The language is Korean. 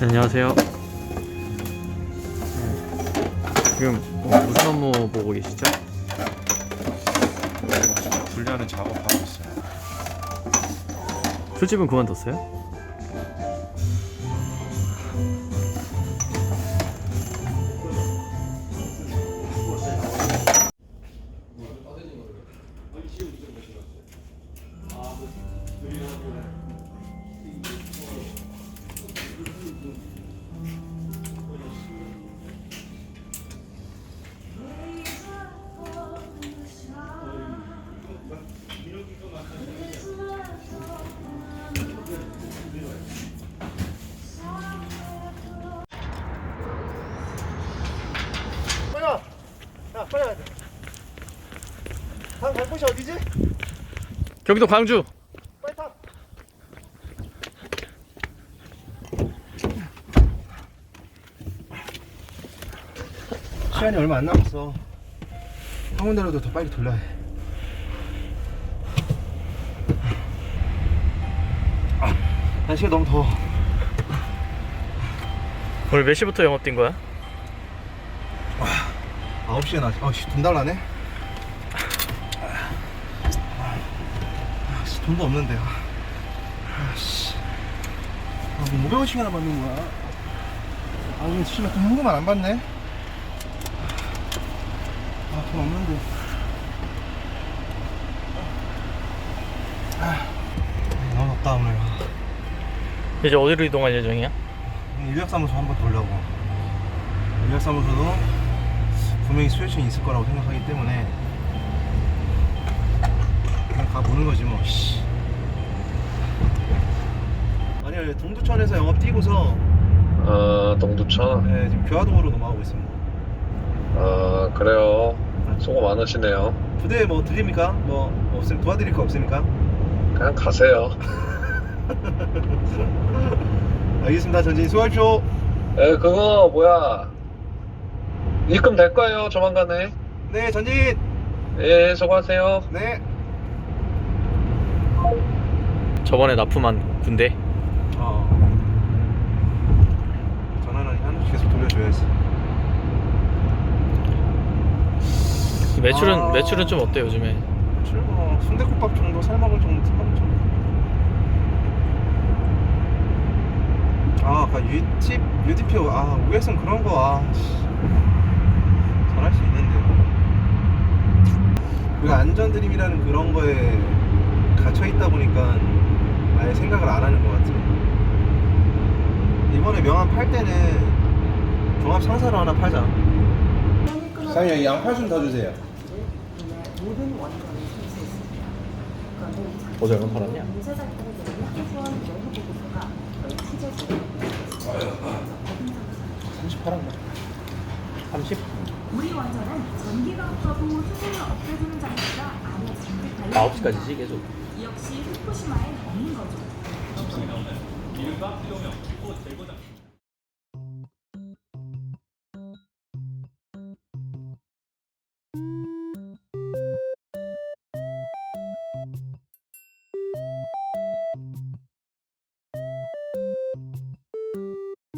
안녕하세요. 지금 뭐 무슨 업무 보고 계시죠? 분량을 작업하고 있어요. 술집은 그만뒀어요? 빨리 가야 돼. 다음 갈 곳이 어디지? 경기도 광주. 빨리 타! 시간이 얼마 안 남았어. 한 군데라도 더 빨리 돌려야 해. 아, 날씨가 너무 더워. 오늘 몇 시부터 영업 뛴 거야? 9시에 나, 아, 씨, 돈 달라네? 아, 씨, 돈도 없는데. 아, 씨. 아, 뭐 500원씩이나 받는 거야. 아, 오늘 씨발 또 현금만 안 받네? 아, 돈 없는데. 아, 너무 덥다, 오늘. 이제 어디로 이동할 예정이야? 인력사무소 한번 돌려고. 인력사무소도 분명히 수요층이 있을 거라고 생각하기 때문에 그냥 가보는 거지 뭐. 씨. 아니요, 동두천에서 영업 뛰고서 아, 동두천? 네, 지금 교화동으로 넘어가고 있습니다. 아, 그래요. 수고 많으시네요. 부대 뭐 드립니까? 뭐 없음 도와드릴 거 없습니까? 그냥 가세요. 알겠습니다. 전진 수고하십시오. 에, 그거, 뭐야. 입금 될 거예요, 조만간에. 네, 전진. 예, 수고하세요. 네. 저번에 납품한 군대. 어. 전화는 하나씩 계속 돌려줘야지. 매출은 아. 매출은 좀 어때 요즘에? 사실 뭐 순대국밥 정도 삶아볼 정도 삶아볼 정도. 아, 아까 유팁 유디표 아 우에선 그런 거 아. 씨. 잘할 수 있는데. 그 안전 드림이라는 그런 거에 갇혀 있다 보니까 아예 생각을 안 하는 것 같아. 이번에 명함 팔 때는 종합 상사로 하나 팔자. 사장님 양파 좀 더 주세요. 모든. 그런데 이 어제 얼마 팔았냐? 문제가 있다면 후원 내부 보고서가 거의 취재지. 38한 거. 30? 우리 원전은 전기가 없어도 수소를 없애주는 장치가 안에 잔뜩 달려 9시까지지 계속. 역시 후쿠시마엔 없는 거죠.